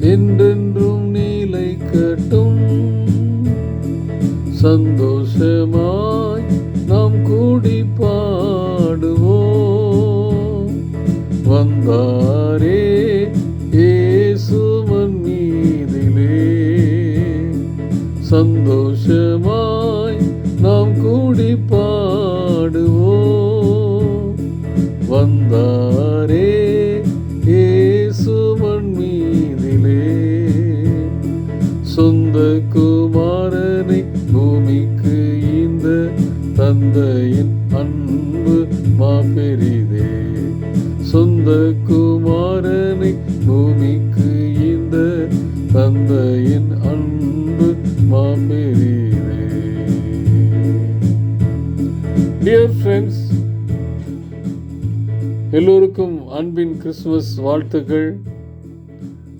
என்றென்றும் நீலை கட்டும். சந்தோஷமாய் நாம் கூடி பாடுவோம். வந்தாரே ஏசுமன் மீதிலே சந்தோஷமாய் நாம் கூடி பாடுவோம். வந்தாரே தந்தையின் அன்பு மாபெரிதே. சொந்த குமாரனை பூமிக்கு இந்த தந்தையின் அன்பு மாபெரிதே. டியர் ஃப்ரெண்ட்ஸ் எல்லோருக்கும் அன்பின் கிறிஸ்துமஸ் வாழ்த்துக்கள்.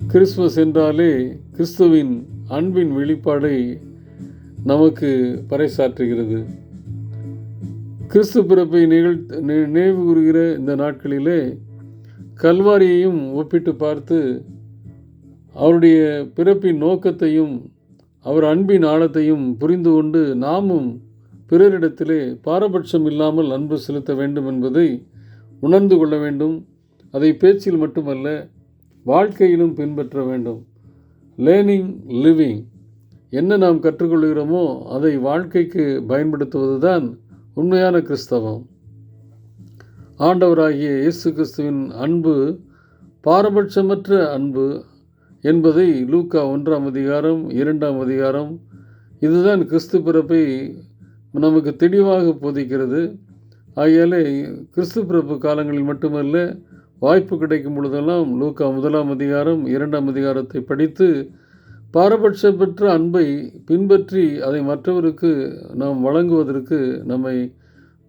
கிறிஸ்துமஸ் என்றாலே கிறிஸ்துவின் அன்பின் வெளிப்பாடை நமக்கு பறைசாற்றுகிறது. கிறிஸ்து பிறப்பை நிகழ்த்து நி- நினைவு கூறுகிற இந்த நாட்களிலே கல்வாரியையும் ஒப்பிட்டு பார்த்து அவருடைய பிறப்பின் நோக்கத்தையும் அவர் அன்பின் ஆழத்தையும் புரிந்து கொண்டு நாமும் பிறரிடத்திலே பாரபட்சம் இல்லாமல் அன்பு செலுத்த வேண்டும் என்பதை உணர்ந்து கொள்ள வேண்டும். அதை பேச்சில் மட்டுமல்ல வாழ்க்கையிலும் பின்பற்ற வேண்டும். லேர்னிங் லிவிங் என்ன நாம் கற்றுக்கொள்கிறோமோ அதை வாழ்க்கைக்கு பயன்படுத்துவது தான் உண்மையான கிறிஸ்தவம். ஆண்டவராகிய இயேசு கிறிஸ்துவின் அன்பு பாரபட்சமற்ற அன்பு என்பதை லூக்கா ஒன்றாம் அதிகாரம் இரண்டாம் அதிகாரம் இதுதான் கிறிஸ்து பிறப்பை நமக்கு தெளிவாக போதிக்கிறது. ஆகையாலே கிறிஸ்து பிறப்பு காலங்களில் மட்டுமல்ல வாய்ப்பு கிடைக்கும் பொழுதெல்லாம் லூக்கா முதலாம் அதிகாரம் இரண்டாம் அதிகாரத்தை படித்து பாரபட்சமற்ற அன்பை பின்பற்றி அதை மற்றவருக்கு நாம் வழங்குவதற்கு நம்மை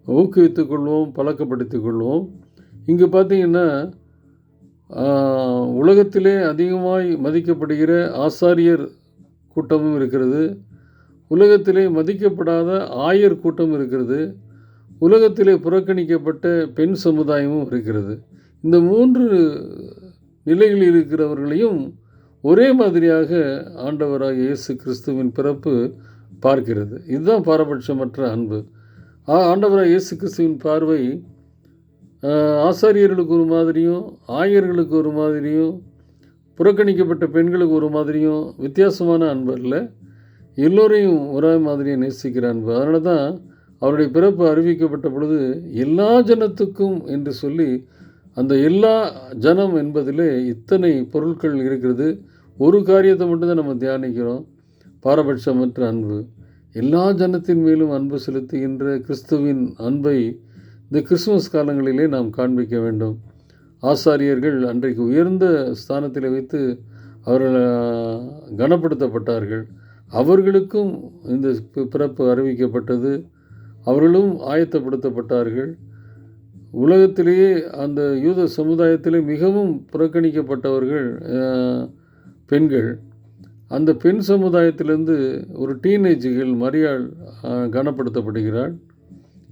ஊக்குவித்துக் கொள்வோம் பழக்கப்படுத்திக் கொள்வோம் இங்கே பார்த்தீங்கன்னா உலகத்திலே அதிகமாய் மதிக்கப்படுகிற ஆசாரியர் கூட்டமும் இருக்கிறது. உலகத்திலே மதிக்கப்படாத ஆயர் கூட்டம் இருக்கிறது. உலகத்திலே புறக்கணிக்கப்பட்ட பெண் சமுதாயமும் இருக்கிறது. இந்த மூன்று நிலைகளில் இருக்கிறவர்களையும் ஒரே மாதிரியாக ஆண்டவராக இயேசு கிறிஸ்துவின் பிறப்பு பார்க்கிறது. இதுதான் பாரபட்சமற்ற அன்பு. ஆண்டவராக இயேசு கிறிஸ்துவின் பார்வை ஆசாரியர்களுக்கு ஒரு மாதிரியும் ஆயர்களுக்கு ஒரு மாதிரியும் புறக்கணிக்கப்பட்ட பெண்களுக்கு ஒரு மாதிரியும் வித்தியாசமான அன்பு எல்லோரையும் ஒரே மாதிரியை நேசிக்கிற அன்பு. அதனால தான் அவருடைய பிறப்பு அறிவிக்கப்பட்ட பொழுது எல்லா ஜனத்துக்கும் என்று சொல்லி அந்த எல்லா ஜனம் என்பதிலே இத்தனை பொருட்கள் இருக்கிறது. ஒரு காரியத்தை மட்டும்தான் நம்ம தியானிக்கிறோம். பாரபட்சமற்ற அன்பு. எல்லா ஜனத்தின் மேலும் அன்பு செலுத்துகின்ற கிறிஸ்துவின் அன்பை இந்த கிறிஸ்துமஸ் காலங்களிலே நாம் காண்பிக்க வேண்டும். ஆசாரியர்கள் அன்றைக்கு உயர்ந்த ஸ்தானத்தில் வைத்து அவர்கள் கனப்படுத்தப்பட்டார்கள். அவர்களுக்கும் இந்த பிறப்பு அறிவிக்கப்பட்டது. அவர்களும் ஆயத்தப்படுத்தப்பட்டார்கள். உலகத்திலேயே அந்த யூத சமுதாயத்திலே மிகவும் புறக்கணிக்கப்பட்டவர்கள் பெண்கள். அந்த பெண் சமுதாயத்திலிருந்து ஒரு டீனேஜிகள் மரியாள் கனப்படுத்தப்படுகிறாள்.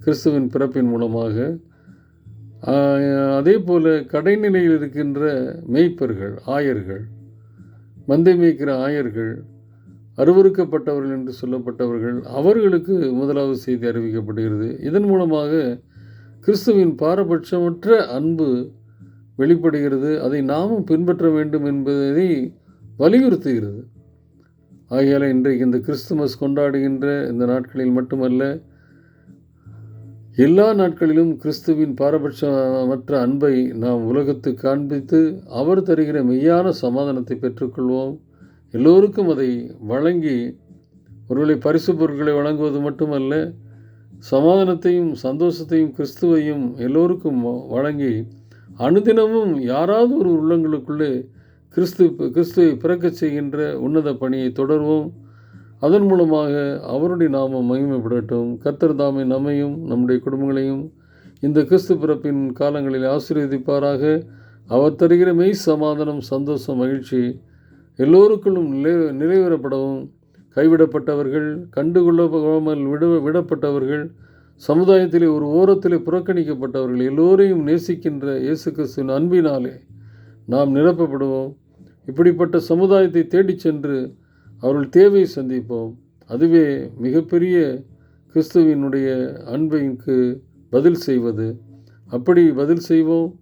கிறிஸ்துவின் பிறப்பின் மூலமாக. அதே போல் கடைநிலையில் இருக்கின்ற மேய்ப்பர்கள் ஆயர்கள் மந்தை மேய்க்கிற ஆயர்கள் அருவருக்கப்பட்டவர்கள் என்று சொல்லப்பட்டவர்கள் அவர்களுக்கு முதலாவது செய்தி அறிவிக்கப்படுகிறது. இதன் மூலமாக கிறிஸ்துவின் பாரபட்சமற்ற அன்பு வெளிப்படுகிறது. அதை நாமும் பின்பற்ற வேண்டும் என்பதை வலியுறுத்துகிறது. ஆகையால் இன்றைக்கு இந்த கிறிஸ்துமஸ் கொண்டாடுகின்ற இந்த நாட்களில் மட்டுமல்ல எல்லா நாட்களிலும் கிறிஸ்துவின் பாரபட்சமற்ற அன்பை நாம் உலகத்துக்கு காண்பித்து அவர் தருகிற மெய்யான சமாதானத்தை பெற்றுக்கொள்வோம். எல்லோருக்கும் அதை வழங்கி ஒருவேளை பரிசு பொருட்களை வழங்குவது மட்டுமல்ல சமாதானத்தையும் சந்தோஷத்தையும் கிறிஸ்துவையும் எல்லோருக்கும் வழங்கி அனுதினமும் யாராவது ஒரு உள்ளங்களுக்குள்ளே கிறிஸ்து கிறிஸ்துவை பிறக்கச் செய்கின்ற உன்னத பணியை தொடர்வோம். அதன் மூலமாக அவருடைய நாமம் மகிமைப்படட்டும். கத்தர் தாமை நம்மையும் நம்முடைய குடும்பங்களையும் இந்த கிறிஸ்து பிறப்பின் காலங்களில் ஆசீர்வதிப்பாராக. அவர் தருகிற மெய் சமாதானம் சந்தோஷம் மகிழ்ச்சி எல்லோருக்குள்ளும் நிலை நிறைவேறப்படவும் கைவிடப்பட்டவர்கள் கண்டுகொள்ளப்படாமல் விட விடப்பட்டவர்கள் சமுதாயத்திலே ஒரு ஓரத்திலே புறக்கணிக்கப்பட்டவர்கள் எல்லோரையும் நேசிக்கின்ற இயேசு கிறிஸ்துவின் அன்பினாலே நாம் நிரப்பப்படுவோம். இப்படிப்பட்ட சமுதாயத்தை தேடிச் சென்று அவர்கள் தேவையை சந்திப்போம். அதுவே மிகப்பெரிய கிறிஸ்துவினுடைய அன்பைக்கு பதில் செய்வது. அப்படி பதில் செய்வோம்.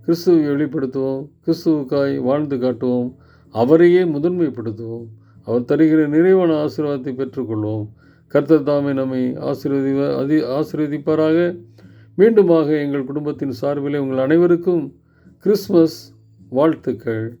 கிறிஸ்துவை வெளிப்படுத்துவோம். கிறிஸ்துவுக்காய் வாழ்ந்து காட்டுவோம். அவரையே முதன்மைப்படுத்துவோம். அவர் தருகிற நிறைவான ஆசீர்வாதத்தை பெற்றுக்கொள்வோம். கர்த்தர் தாமே நம்மை ஆசீர்வதி அதி ஆசீர்வதிப்பாராக. மீண்டுமாக எங்கள் குடும்பத்தின் சார்பிலே உங்கள் அனைவருக்கும் கிறிஸ்மஸ் வாழ்த்துக்கள்.